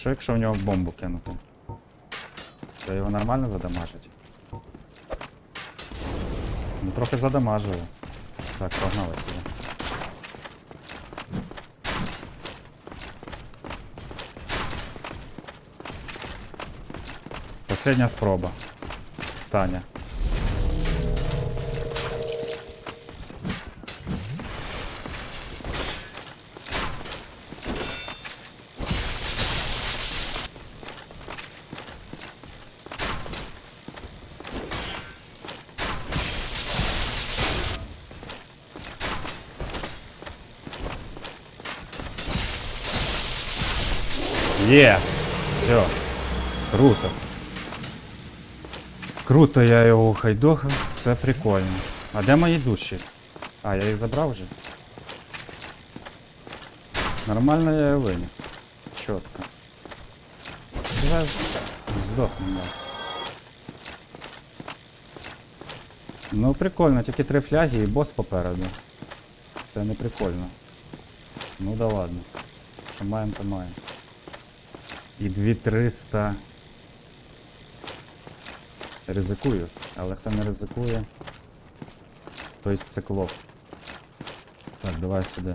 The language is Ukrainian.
Що якщо в нього бомбу кинути? То його нормально задамажить? Ну трохи задамажили. Так, погнали сюди. Последня спроба. Стання. Є! Все. Круто. Круто я його хайдохав, це прикольно. А де мої душі? А, я їх забрав вже. Нормально я його виніс. Чітко. Давай нас. Ну прикольно, тільки три фляги і бос попереду. Це не прикольно. Ну да ладно. Що маємо, то маємо. І 2300. Ризикую, але хто не ризикує, той циклоп. Так, давай сюди.